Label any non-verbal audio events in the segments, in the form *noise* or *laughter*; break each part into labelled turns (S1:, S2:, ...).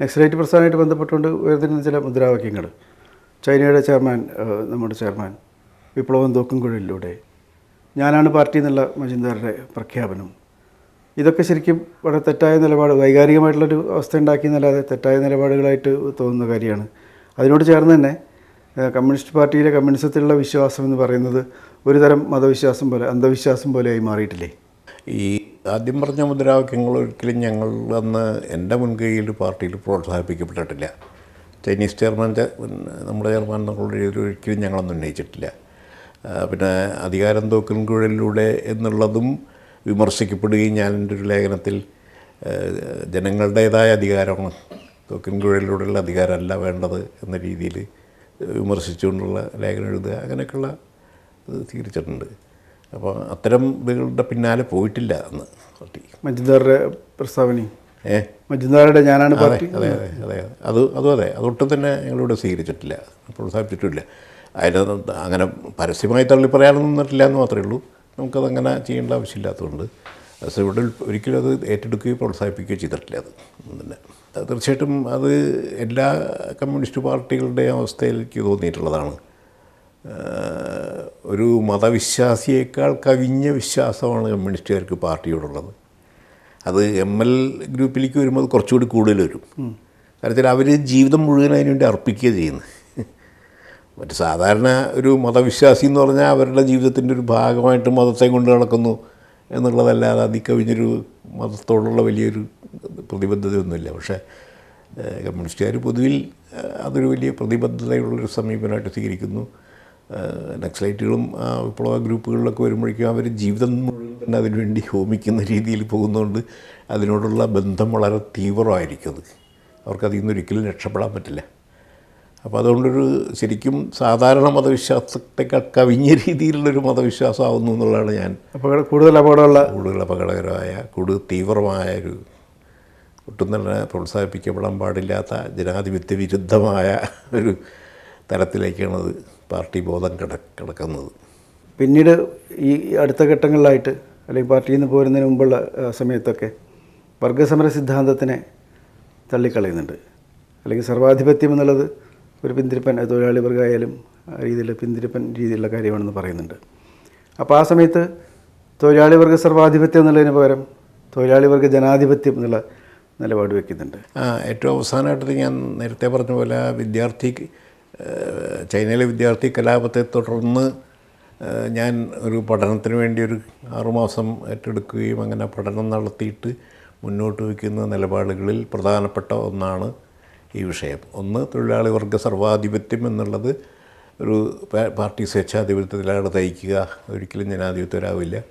S1: നക്സലൈറ്റ് പ്രസ്ഥാനമായിട്ട് ബന്ധപ്പെട്ടുകൊണ്ട് ഉയർന്നിരുന്ന ചില മുദ്രാവാക്യങ്ങൾ. ചൈനയുടെ ചെയർമാൻ നമ്മുടെ ചെയർമാൻ വിപ്ലവം തോക്കുംകുഴലിലൂടെ ഞാനാണ് പാർട്ടി എന്നുള്ള മജുംദാറുടെ പ്രഖ്യാപനം. ഇതൊക്കെ ശരിക്കും വളരെ തെറ്റായ നിലപാട് വൈകാരികമായിട്ടുള്ളൊരു അവസ്ഥ ഉണ്ടാക്കിയെന്നല്ലാതെ തെറ്റായ നിലപാടുകളായിട്ട് തോന്നുന്ന കാര്യമാണ്. അതിനോട് ചേർന്ന് തന്നെ കമ്മ്യൂണിസ്റ്റ് പാർട്ടിയിലെ കമ്മ്യൂണിസത്തിലുള്ള വിശ്വാസം എന്ന് പറയുന്നത് ഒരുതരം മതവിശ്വാസം പോലെ അന്ധവിശ്വാസം പോലെയായി മാറിയിട്ടില്ലേ?
S2: ഈ ആദ്യം പറഞ്ഞ മുദ്രാവാക്യങ്ങൾ ഒരിക്കലും ഞങ്ങൾ അന്ന് എന്റെ മുൻകൈയിൽ പാർട്ടിയിൽ പ്രോത്സാഹിപ്പിക്കപ്പെട്ടിട്ടില്ല. ചൈനീസ് ചെയർമാൻ നമ്മുടെ ചെയർമാൻ എന്നുള്ള രീതിയിൽ ഒരിക്കലും ഞങ്ങളൊന്നും ഉന്നയിച്ചിട്ടില്ല. പിന്നെ അധികാരം തോക്കൽ കുഴലിലൂടെ എന്നുള്ളതും വിമർശിക്കപ്പെടുകയും ഞാൻ എന്റെ ഒരു ലേഖനത്തിൽ ജനങ്ങളുടേതായ അധികാരമാണ്. തോക്കൻ കുഴലിലൂടെയുള്ള അധികാരമല്ല വേണ്ടത് എന്ന രീതിയിൽ വിമർശിച്ചുകൊണ്ടുള്ള ലേഖനം എഴുതുക അങ്ങനെയൊക്കെയുള്ള സ്വീകരിച്ചിട്ടുണ്ട്. അപ്പോൾ അത്തരം ഇതുകളുടെ പിന്നാലെ പോയിട്ടില്ല അന്ന് പാർട്ടി.
S1: മജുംദാറുടെ പ്രസ്താവന
S2: ഏ?
S1: മജുംദാറുടെ ഞാനാണ്
S2: അതെ അതെ അതെ അതെ അത്. അതും അതെ അതൊട്ടും തന്നെ ഞങ്ങളിവിടെ സ്വീകരിച്ചിട്ടില്ല. പ്രോത്സാഹിപ്പിച്ചിട്ടില്ല. അതിന് അങ്ങനെ പരസ്യമായി തള്ളി പറയാനൊന്നും നിന്നിട്ടില്ല എന്ന് മാത്രമേ ഉള്ളൂ. നമുക്കതങ്ങനെ ചെയ്യേണ്ട ആവശ്യമില്ലാത്തതുകൊണ്ട്. പക്ഷേ ഇവിടെ ഒരിക്കലും അത് ഏറ്റെടുക്കുകയോ പ്രോത്സാഹിപ്പിക്കുകയോ ചെയ്തിട്ടില്ല അത്. തന്നെ. തീർച്ചയായിട്ടും അത് എല്ലാ കമ്മ്യൂണിസ്റ്റ് പാർട്ടികളുടെയും അവസ്ഥയിലേക്ക് തോന്നിയിട്ടുള്ളതാണ്. ഒരു മതവിശ്വാസിയേക്കാൾ കവിഞ്ഞ വിശ്വാസമാണ് കമ്മ്യൂണിസ്റ്റുകാർക്ക് പാർട്ടിയോടുള്ളത്. അത് എം എൽ ഗ്രൂപ്പിലേക്ക് വരുമ്പോൾ അത് കുറച്ചുകൂടി കൂടുതൽ വരും. കാര്യത്തിൽ അവർ ജീവിതം മുഴുവൻ അതിന് വേണ്ടി അർപ്പിക്കുക ചെയ്യുന്നത്. മറ്റ് സാധാരണ ഒരു മതവിശ്വാസി എന്ന് പറഞ്ഞാൽ അവരുടെ ജീവിതത്തിന്റെ ഒരു ഭാഗമായിട്ട് മതത്തെ കൊണ്ട് നടക്കുന്നു എന്നുള്ളതല്ലാതെ അതിൽ കവിഞ്ഞൊരു മതത്തോടുള്ള വലിയൊരു പ്രതിബദ്ധതയൊന്നുമില്ല. പക്ഷേ കമ്മ്യൂണിസ്റ്റുകാർ പൊതുവിൽ അതൊരു വലിയ പ്രതിബദ്ധതയുള്ളൊരു സമീപനമായിട്ട് സ്വീകരിക്കുന്നു. നക്സലൈറ്റുകളും വിപ്ലവ ഗ്രൂപ്പുകളിലൊക്കെ വരുമ്പോഴേക്കും അവർ ജീവിതം മുഴുവൻ തന്നെ അതിനുവേണ്ടി ഹോമിക്കുന്ന രീതിയിൽ പോകുന്നതുകൊണ്ട് അതിനോടുള്ള ബന്ധം വളരെ തീവ്രമായിരിക്കും അത് അവർക്ക് അതിൽ നിന്ന് രക്ഷപ്പെടാൻ പറ്റില്ല. അപ്പോൾ അതുകൊണ്ടൊരു ശരിക്കും സാധാരണ മതവിശ്വാസത്തെക്കാൾ കവിഞ്ഞ രീതിയിലുള്ളൊരു മതവിശ്വാസം ആവുന്നു എന്നുള്ളതാണ് ഞാൻ
S1: അപ്പോൾ കൂടുതൽ അപകടമുള്ള
S2: കൂടുതൽ അപകടകരമായ കൂടുതൽ തീവ്രമായ ഒരു ഒട്ടും തന്നെ പ്രോത്സാഹിപ്പിക്കപ്പെടാൻ പാടില്ലാത്ത ജനാധിപത്യ വിരുദ്ധമായ ഒരു തലത്തിലേക്കാണ് അത് പാർട്ടി ബോധം കിട കിടക്കുന്നത്.
S1: പിന്നീട് ഈ അടുത്ത ഘട്ടങ്ങളിലായിട്ട് അല്ലെങ്കിൽ പാർട്ടിയിൽ നിന്ന് പോരുന്നതിന് മുമ്പുള്ള സമയത്തൊക്കെ വർഗസമര സിദ്ധാന്തത്തിനെ തള്ളിക്കളയുന്നുണ്ട്. അല്ലെങ്കിൽ സർവാധിപത്യം എന്നുള്ളത് ഒരു പിന്തിരിപ്പൻ തൊഴിലാളി വർഗമായാലും ആ രീതിയിൽ പിന്തിരിപ്പൻ രീതിയിലുള്ള കാര്യമാണെന്ന് പറയുന്നുണ്ട്. അപ്പോൾ ആ സമയത്ത് തൊഴിലാളി വർഗ സർവാധിപത്യം എന്നുള്ളതിന് പകരം തൊഴിലാളി വർഗ ജനാധിപത്യം എന്നുള്ള നിലപാട് വയ്ക്കുന്നുണ്ട്
S2: ആ ഏറ്റവും അവസാനമായിട്ട് ഞാൻ നേരത്തെ പറഞ്ഞ പോലെ വിദ്യാർത്ഥി ചൈനയിലെ വിദ്യാർത്ഥി കലാപത്തെ തുടർന്ന് ഞാൻ ഒരു പഠനത്തിന് വേണ്ടി ഒരു ആറുമാസം ഏറ്റെടുക്കുകയും അങ്ങനെ പഠനം നടത്തിയിട്ട് മുന്നോട്ട് വയ്ക്കുന്ന നിലപാടുകളിൽ പ്രധാനപ്പെട്ട ഒന്നാണ് ഈ വിഷയം. ഒന്ന് തൊഴിലാളി വർഗ സർവാധിപത്യം എന്നുള്ളത് ഒരു പാർട്ടി സ്വേച്ഛാധിപത്യത്തിലാണ് തയ്ക്കുക ഒരിക്കലും ജനാധിപത്യരാവില്ല.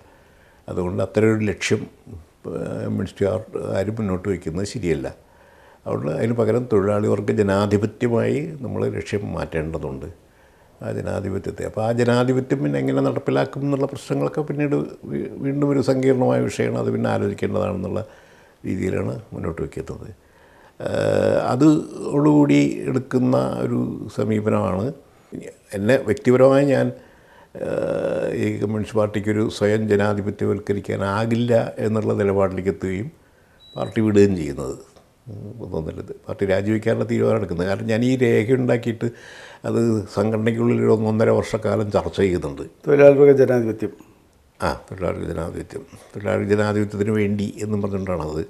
S2: അതുകൊണ്ട് അത്തരം ഒരു ലക്ഷ്യം മിനിസ്റ്റർ ആരും മുന്നോട്ട് വയ്ക്കുന്നത് ശരിയല്ല. അതുകൊണ്ട് അതിന് പകരം തൊഴിലാളി വർഗ ജനാധിപത്യമായി നമ്മൾ ലക്ഷ്യം മാറ്റേണ്ടതുണ്ട്. ആ ജനാധിപത്യത്തെ. അപ്പോൾ ആ ജനാധിപത്യം പിന്നെ എങ്ങനെ നടപ്പിലാക്കും എന്നുള്ള പ്രശ്നങ്ങളൊക്കെ പിന്നീട് വീണ്ടും ഒരു സങ്കീർണമായ വിഷയമാണ്. അത് പിന്നെ ആലോചിക്കേണ്ടതാണെന്നുള്ള രീതിയിലാണ് മുന്നോട്ട് വയ്ക്കുന്നത്. അതോടുകൂടി എടുക്കുന്ന ഒരു സമീപനമാണ്. എന്നെ വ്യക്തിപരമായി ഞാൻ ഈ കമ്മ്യൂണിസ്റ്റ് പാർട്ടിക്കൊരു സ്വയം ജനാധിപത്യവൽക്കരിക്കാനാകില്ല എന്നുള്ള നിലപാടിലേക്ക് എത്തുകയും പാർട്ടി വിടുകയും ചെയ്യുന്നത്. തോന്നരുത് പാർട്ടി രാജിവെക്കാനുള്ള തീരുമാനം എടുക്കുന്നത്. കാരണം ഞാൻ ഈ രേഖ ഉണ്ടാക്കിയിട്ട് അത് സംഘടനയ്ക്കുള്ളിൽ ഒരു ഒന്നൊന്നര വർഷക്കാലം ചർച്ച ചെയ്യുന്നുണ്ട്.
S1: തൊഴിലാളി വർഗ ജനാധിപത്യം.
S2: ആ തൊഴിലാളി ജനാധിപത്യം. തൊഴിലാളി ജനാധിപത്യത്തിന് വേണ്ടി എന്നും പറഞ്ഞുകൊണ്ടാണ് അത്.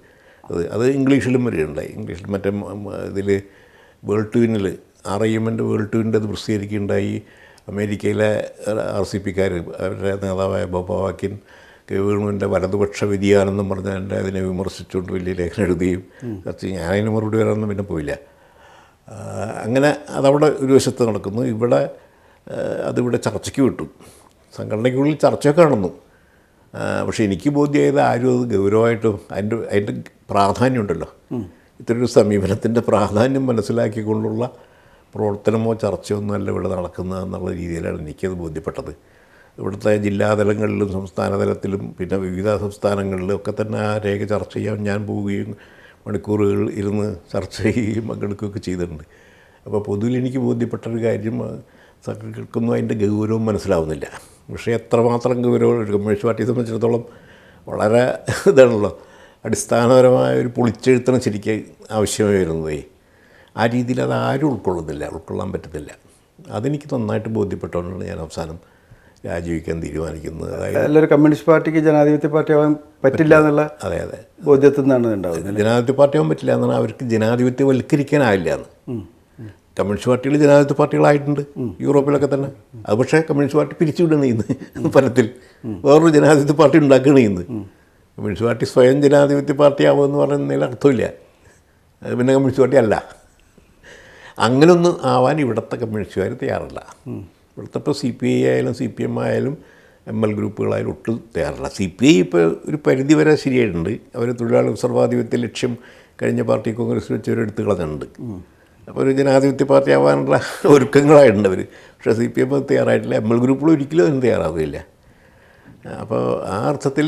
S2: അത് അത് ഇംഗ്ലീഷിലും വരികയുണ്ടായി. ഇംഗ്ലീഷിൽ മറ്റേ ഇതിൽ വേൾഡ് ടൂവിനിൽ ആർ ഐ എമ്മിന്റെ വേൾഡ് ടൂവിന്റെ അത് പ്രസിദ്ധീകരിക്കുകയുണ്ടായി. അമേരിക്കയിലെ ആർ സി പിക്കാർ അവരുടെ നേതാവായ ബോബ വാക്കിൻ ഗവൺമെന്റിന്റെ വലതുപക്ഷ വ്യതിയാനം എന്നും പറഞ്ഞ് എന്റെ അതിനെ വിമർശിച്ചുകൊണ്ട് വലിയ ലേഖനം എഴുതുകയും കത്തി ഞാനതിന് മറുപടി വരാനൊന്നും പിന്നെ പോയില്ല. അങ്ങനെ അതവിടെ ഒരു വശത്ത് നടക്കുന്നു. ഇവിടെ അതിവിടെ ചർച്ചയ്ക്ക് വിട്ടു. സംഘടനയ്ക്കുള്ളിൽ ചർച്ചയൊക്കെ നടന്നു. പക്ഷേ എനിക്ക് ബോധ്യമായത് ആരും അത് ഗൗരവമായിട്ടും അതിന്റെ അതിന്റെ പ്രാധാന്യമുണ്ടല്ലോ. ഇത്തരൊരു സമീപനത്തിന്റെ പ്രാധാന്യം മനസ്സിലാക്കിക്കൊണ്ടുള്ള പ്രവർത്തനമോ ചർച്ചയോ ഒന്നുമല്ല ഇവിടെ നടക്കുന്നത് എന്നുള്ള രീതിയിലാണ് എനിക്കത് ബോധ്യപ്പെട്ടത്. ഇവിടുത്തെ ജില്ലാതലങ്ങളിലും സംസ്ഥാന തലത്തിലും പിന്നെ വിവിധ സംസ്ഥാനങ്ങളിലും ഒക്കെ തന്നെ ആ രേഖ ചർച്ച ചെയ്യാൻ ഞാൻ പോവുകയും മണിക്കൂറുകൾ ഇരുന്ന് ചർച്ച ചെയ്യുകയും പങ്കെടുക്കുകയൊക്കെ ചെയ്തിട്ടുണ്ട്. അപ്പോൾ പൊതുവിൽ എനിക്ക് ബോധ്യപ്പെട്ടൊരു കാര്യം സഖാക്കൾക്കൊന്നും അതിന്റെ ഗൗരവം മനസ്സിലാവുന്നില്ല. പക്ഷേ എത്രമാത്രം ഗൗരവം കമ്മ്യൂണിസ്റ്റ് പാർട്ടിയെ സംബന്ധിച്ചിടത്തോളം വളരെ ഇതാണല്ലോ അടിസ്ഥാനപരമായ ഒരു പൊളിച്ചെഴുത്തണം ശരിക്കും ആവശ്യമായി വരുന്നതേ. ആ രീതിയിൽ അത് ആരും ഉൾക്കൊള്ളുന്നില്ല ഉൾക്കൊള്ളാൻ പറ്റത്തില്ല അതെനിക്ക് നന്നായിട്ട് ബോധ്യപ്പെട്ടുകൊണ്ടാണ് ഞാൻ അവസാനം രാജിവെക്കാൻ തീരുമാനിക്കുന്നത്. അതായത്
S1: എല്ലാവരും കമ്മ്യൂണിസ്റ്റ് പാർട്ടിക്ക് ജനാധിപത്യ പാർട്ടി ആവാൻ പറ്റില്ല എന്നുള്ള
S2: അതെ അതെ.
S1: ബോധ്യത്തിൽ നിന്നാണ് ഉണ്ടാവുന്നത്
S2: ജനാധിപത്യ പാർട്ടി ആവാൻ പറ്റില്ല എന്നാണ് അവർക്ക് ജനാധിപത്യവൽക്കരിക്കാനാവില്ല എന്ന്. കമ്മ്യൂണിസ്റ്റ് പാർട്ടികൾ ജനാധിപത്യ പാർട്ടികളായിട്ടുണ്ട് യൂറോപ്പിലൊക്കെ തന്നെ. അത് പക്ഷേ കമ്മ്യൂണിസ്റ്റ് പാർട്ടി പിരിച്ചുവിടണം ഇന്ന് ഫലത്തിൽ *laughs* വേറൊരു ജനാധിപത്യ പാർട്ടി ഉണ്ടാക്കണം ഇന്ന് കമ്മ്യൂണിസ്റ്റ് പാർട്ടി സ്വയം ജനാധിപത്യ പാർട്ടി ആവുമെന്ന് പറയുന്നതിൽ അർത്ഥമില്ല. അത് പിന്നെ കമ്മ്യൂണിസ്റ്റ് പാർട്ടി അല്ല. അങ്ങനൊന്നും ആവാൻ ഇവിടുത്തെ കമ്മ്യൂണിസ്റ്റുകാർ തയ്യാറല്ല. ഇവിടുത്തെ ഇപ്പോൾ സി പി ഐ ആയാലും സി പി എം ആയാലും എം എൽ ഗ്രൂപ്പുകളായാലും ഒട്ടും തയ്യാറല്ല. സി പി ഐ ഇപ്പോൾ ഒരു പരിധി വരെ ശരിയായിട്ടുണ്ട്. അവർ തൊഴിലാളി സർവാധിപത്യ ലക്ഷ്യം കഴിഞ്ഞ പാർട്ടി കോൺഗ്രസ് വെച്ച് അവർ എടുത്തു കളഞ്ഞിട്ടുണ്ട്. അപ്പോൾ ഒരു ജനാധിപത്യ പാർട്ടി ആവാനുള്ള ഒരുക്കങ്ങളായിട്ടുണ്ട് അവർ പക്ഷേ സി പി എം തയ്യാറായിട്ടില്ല. എം എൽ ഗ്രൂപ്പുകൾ ഒരിക്കലും അതിന് തയ്യാറാവുകയില്ല. അപ്പോൾ ആ അർത്ഥത്തിൽ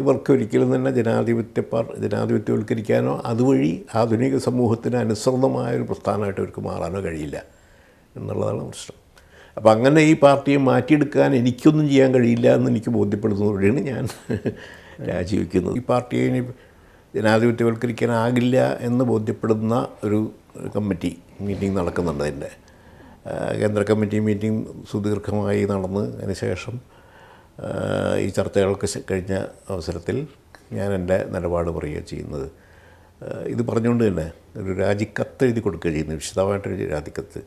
S2: ഇവർക്ക് ഒരിക്കലും തന്നെ ജനാധിപത്യ പാർ ജനാധിപത്യവൽക്കരിക്കാനോ അതുവഴി ആധുനിക സമൂഹത്തിന് അനുസൃതമായ ഒരു പ്രസ്ഥാനമായിട്ട് അവർക്ക് മാറാനോ കഴിയില്ല എന്നുള്ളതാണ് പ്രശ്നം. അപ്പോൾ അങ്ങനെ ഈ പാർട്ടിയെ മാറ്റിയെടുക്കാൻ എനിക്കൊന്നും ചെയ്യാൻ കഴിയില്ല എന്ന് എനിക്ക് ബോധ്യപ്പെടുന്നതോടെയാണ് ഞാൻ രാജിവെക്കുന്നത്. ഈ പാർട്ടിയെ ഇനി ജനാധിപത്യവൽക്കരിക്കാനാകില്ല എന്ന് ബോധ്യപ്പെടുന്ന ഒരു കമ്മിറ്റി മീറ്റിംഗ് നടക്കുന്നുണ്ട് അതിന്റെ. കേന്ദ്ര കമ്മിറ്റി മീറ്റിംഗ് സുദീർഘമായി നടന്ന് അതിനുശേഷം ഈ ചർച്ചകൾക്ക് കഴിഞ്ഞ അവസരത്തിൽ ഞാൻ എന്റെ നിലപാട് പറയുക ചെയ്യുന്നത്. ഇത് പറഞ്ഞുകൊണ്ട് തന്നെ ഒരു രാജിക്കത്ത് എഴുതി കൊടുക്കുക ചെയ്യുന്നത്. വിശദമായിട്ടൊരു രാജിക്കത്ത്.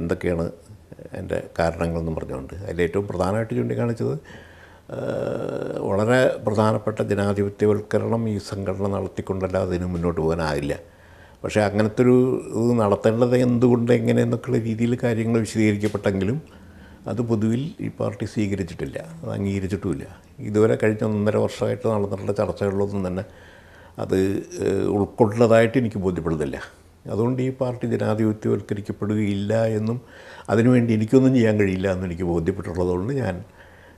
S2: എന്തൊക്കെയാണ് എന്റെ കാരണങ്ങളെന്നും പറഞ്ഞുകൊണ്ട് അതിലേറ്റവും പ്രധാനമായിട്ട് ചൂണ്ടിക്കാണിച്ചത് വളരെ പ്രധാനപ്പെട്ട ജനാധിപത്യവൽക്കരണം ഈ സംഘടന നടത്തിക്കൊണ്ടല്ലാതെ അതിന് മുന്നോട്ട് പോകാനാകില്ല പക്ഷേ അങ്ങനത്തെ ഒരു ഇത് നടത്തേണ്ടത് എന്തുകൊണ്ട് എങ്ങനെയെന്നൊക്കെയുള്ള രീതിയിൽ കാര്യങ്ങൾ വിശദീകരിക്കപ്പെട്ടെങ്കിലും അത് പൊതുവിൽ ഈ പാർട്ടി സ്വീകരിച്ചിട്ടില്ല അത് അംഗീകരിച്ചിട്ടുമില്ല. ഇതുവരെ കഴിഞ്ഞ ഒന്നര വർഷമായിട്ട് നടന്നിട്ടുള്ള ചർച്ചകളിലൊന്നും തന്നെ അത് ഉൾക്കൊള്ളുന്നതായിട്ട് എനിക്ക് ബോധ്യപ്പെടുന്നില്ല. അതുകൊണ്ട് ഈ പാർട്ടി ജനാധിപത്യവൽക്കരിക്കപ്പെടുകയില്ല എന്നും അതിനുവേണ്ടി എനിക്കൊന്നും ചെയ്യാൻ കഴിയില്ല എന്നും എനിക്ക് ബോധ്യപ്പെട്ടുള്ളതുകൊണ്ട് ഞാൻ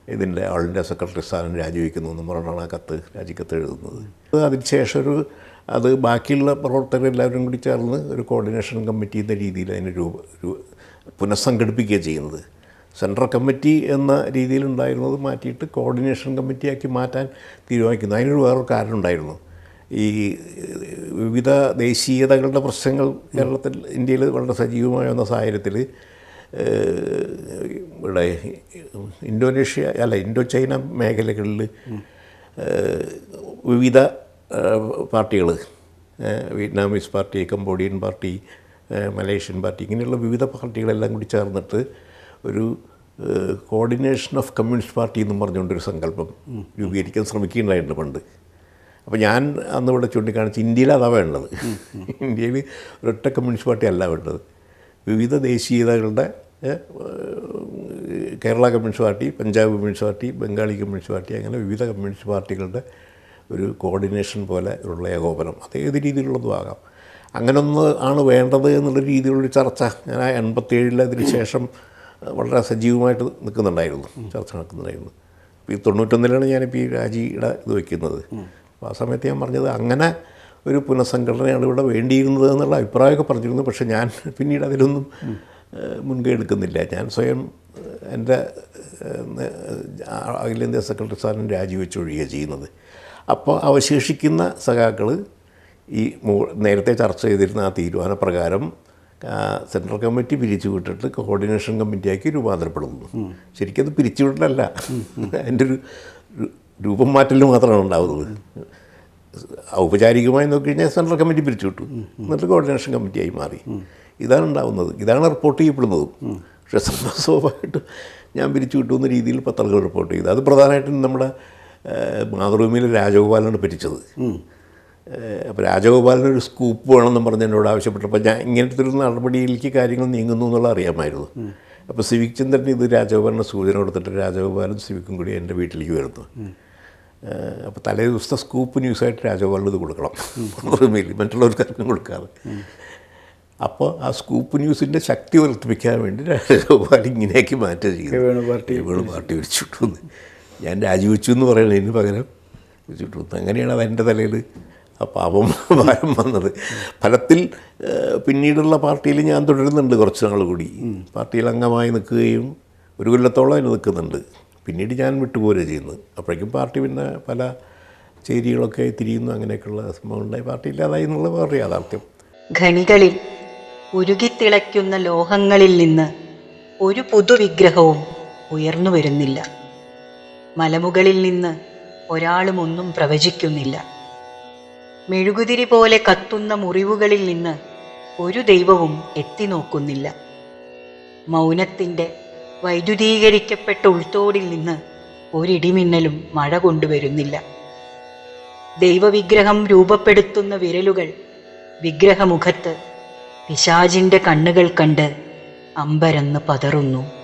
S2: ഇതിന്റെ ആളിന്റെ സെക്രട്ടറി സ്ഥാനം രാജിവെക്കുന്നു എന്ന് പറഞ്ഞാണ് ആ കത്ത് രാജിക്കത്ത് എഴുതുന്നത്. അത് അതിനുശേഷം ഒരു അത് ബാക്കിയുള്ള പ്രവർത്തകരെല്ലാവരും കൂടി ചേർന്ന് ഒരു കോർഡിനേഷൻ കമ്മിറ്റി എന്ന രീതിയിൽ അതിനെ രൂപ പുനഃസംഘടിപ്പിക്കുക ചെയ്യുന്നത്. സെൻട്രൽ കമ്മിറ്റി എന്ന രീതിയിലുണ്ടായിരുന്നത് മാറ്റിയിട്ട് കോർഡിനേഷൻ കമ്മിറ്റിയാക്കി മാറ്റാൻ തീരുമാനിക്കുന്നു. അതിനൊരു വേറൊരു കാരണം ഉണ്ടായിരുന്നു. ഈ വിവിധ ദേശീയതകളുടെ പ്രശ്നങ്ങൾ കേരളത്തിൽ ഇന്ത്യയിൽ വളരെ സജീവമായ വന്ന സാഹചര്യത്തിൽ ഇവിടെ ഇന്തോനേഷ്യ അല്ല ഇൻഡോ ചൈന മേഖലകളിൽ വിവിധ പാർട്ടികൾ Vietnamese party Cambodian party Malaysian party ഇങ്ങനെയുള്ള വിവിധ പാർട്ടികളെല്ലാം കൂടി ചേർന്നിട്ട് ഒരു കോർഡിനേഷൻ ഓഫ് കമ്മ്യൂണിസ്റ്റ് പാർട്ടി എന്നും പറഞ്ഞുകൊണ്ടൊരു സങ്കല്പം രൂപീകരിക്കാൻ ശ്രമിക്കുകയുണ്ടായിട്ടുണ്ട് പണ്ട്. അപ്പോൾ ഞാൻ അന്ന് ഇവിടെ ചൂണ്ടിക്കാണിച്ച് ഇന്ത്യയിൽ അതാ വേണ്ടത്. ഇന്ത്യയിൽ ഒരൊറ്റ കമ്മ്യൂണിസ്റ്റ് പാർട്ടി അല്ല വേണ്ടത്. വിവിധ ദേശീയതകളുടെ Kerala communist party Punjab communist party Bengali communist party അങ്ങനെ വിവിധ കമ്മ്യൂണിസ്റ്റ് പാർട്ടികളുടെ ഒരു കോർഡിനേഷൻ പോലെ ഉള്ള ഏകോപനം. അത് ഏത് രീതിയിലുള്ളതും ആകാം. അങ്ങനൊന്ന് ആണ് വേണ്ടത് എന്നുള്ള രീതിയിലുള്ള ചർച്ച ഞാൻ ആ എൺപത്തേഴിൽ അതിന് ശേഷം വളരെ സജീവമായിട്ട് നിൽക്കുന്നുണ്ടായിരുന്നു. ചർച്ച നടക്കുന്നുണ്ടായിരുന്നു. ഇപ്പോൾ ഈ തൊണ്ണൂറ്റൊന്നിലാണ് ഞാനിപ്പോൾ ഈ രാജിയുടെ ഇത് വയ്ക്കുന്നത്. അപ്പോൾ ആ സമയത്ത് ഞാൻ പറഞ്ഞത് അങ്ങനെ ഒരു പുനഃസംഘടനയാണ് ഇവിടെ വേണ്ടിയിരുന്നത് എന്നുള്ള അഭിപ്രായമൊക്കെ പറഞ്ഞിരുന്നു. പക്ഷേ ഞാൻ *laughs* പിന്നീട് അതിലൊന്നും മുൻകൈ എടുക്കുന്നില്ല. ഞാൻ സ്വയം എന്റെ അഖിലേന്ത്യാ സെക്രട്ടറി സ്ഥാനം രാജിവെച്ചൊഴിയുക ചെയ്യുന്നത്. അപ്പോൾ അവശേഷിക്കുന്ന സഖാക്കൾ ഈ മൂ- നേരത്തെ ചർച്ച ചെയ്തിരുന്ന ആ തീരുമാനപ്രകാരം സെൻട്രൽ കമ്മിറ്റി പിരിച്ചു വിട്ടിട്ട് കോർഡിനേഷൻ കമ്മിറ്റിയാക്കി രൂപാന്തരപ്പെടുന്നു. ശരിക്കും അത് പിരിച്ചുവിടലല്ല *laughs* എന്റെ ഒരു രൂപം മാറ്റൽ മാത്രമാണ് ഉണ്ടാവുന്നത്. ഔപചാരികമായി നോക്കിക്കഴിഞ്ഞാൽ സെൻട്രൽ കമ്മിറ്റി പിരിച്ചുവിട്ടു എന്നിട്ട് കോർഡിനേഷൻ കമ്മിറ്റിയായി മാറി. ഇതാണ് ഉണ്ടാവുന്നത്. ഇതാണ് റിപ്പോർട്ട് ചെയ്യപ്പെടുന്നതും. പക്ഷേ സ്വാഭാവികമായിട്ട് ഞാൻ പിരിച്ചു കിട്ടും എന്ന രീതിയിൽ പത്രങ്ങൾ റിപ്പോർട്ട് ചെയ്തു. അത് പ്രധാനമായിട്ടും നമ്മുടെ മാതൃഭൂമിയിൽ രാജഗോപാലനാണ് പിരിച്ചത്. അപ്പോൾ രാജഗോപാലന് ഒരു സ്കൂപ്പ് വേണമെന്ന് പറഞ്ഞ് എന്നോട് ആവശ്യപ്പെട്ടപ്പോൾ ഞാൻ ഇങ്ങനത്തെ ഒരു നടപടിയിലേക്ക് കാര്യങ്ങൾ നീങ്ങുന്നു എന്നുള്ള അറിയാമായിരുന്നു. അപ്പോൾ സിവിക് ചന്ദ്രൻ ഇത് രാജഗോപാലിന്റെ സൂചന കൊടുത്തിട്ട് രാജഗോപാലും സിവിക്കും കൂടി എന്റെ വീട്ടിലേക്ക് വരുന്നു അപ്പോൾ തലേ ദിവസത്തെ സ്കൂപ്പ് ന്യൂസായിട്ട് രാജഗോപാലിന് ഇത് കൊടുക്കണം. മാതൃഭൂമിയിൽ മറ്റുള്ളവർക്കാർക്കും കൊടുക്കാതെ അപ്പോൾ ആ സ്കൂപ്പ് ന്യൂസിന്റെ ശക്തി വർദ്ധിപ്പിക്കാൻ വേണ്ടി രാജഗോപാൽ ഇങ്ങനെയൊക്കെ മാറ്റം
S1: ചെയ്യും പാർട്ടി
S2: പാർട്ടി വിരിച്ചിട്ടു എന്ന്. ഞാൻ രാജിവെച്ചു എന്ന് പറയണതിന് പകരം വിളിച്ചിട്ടു. അങ്ങനെയാണ് അത് എന്റെ തലയിൽ ആ പാപം *laughs* ഭാരം വന്നത്. ഫലത്തിൽ പിന്നീടുള്ള പാർട്ടിയിൽ ഞാൻ തുടരുന്നുണ്ട് കുറച്ച് നാൾ കൂടി. പാർട്ടിയിൽ അംഗമായി നിൽക്കുകയും ഒരു കൊല്ലത്തോളം അതിന് നിൽക്കുന്നുണ്ട്. പിന്നീട് ഞാൻ വിട്ടുപോരുക ചെയ്യുന്നത്. അപ്പോഴേക്കും പാർട്ടി പിന്നെ പല ചേരികളൊക്കെ തിരിയുന്നു അങ്ങനെയൊക്കെയുള്ള സംഭവങ്ങളുണ്ടായി. പാർട്ടി ഇല്ലാതായി എന്നുള്ള വേറെ യാഥാർത്ഥ്യം.
S3: ഖനികളിൽ ഉരുകിത്തിളയ്ക്കുന്ന ലോഹങ്ങളിൽ നിന്ന് ഒരു പുതുവിഗ്രഹവും ഉയർന്നു വരുന്നില്ല. മലമുകളിൽ നിന്ന് ഒരാളും ഒന്നും പ്രവചിക്കുന്നില്ല. മെഴുകുതിരി പോലെ കത്തുന്ന മുറിവുകളിൽ നിന്ന് ഒരു ദൈവവും എത്തി നോക്കുന്നില്ല. മൗനത്തിന്റെ വൈദ്യുതീകരിക്കപ്പെട്ട ഉൾത്തോടിൽ നിന്ന് ഒരിടിമിന്നലും മഴ കൊണ്ടുവരുന്നില്ല. ദൈവവിഗ്രഹം രൂപപ്പെടുത്തുന്ന വിരലുകൾ വിഗ്രഹമുഖത്ത് പിശാചിന്റെ കണ്ണുകൾ കണ്ട് അമ്പരന്ന് പതറുന്നു.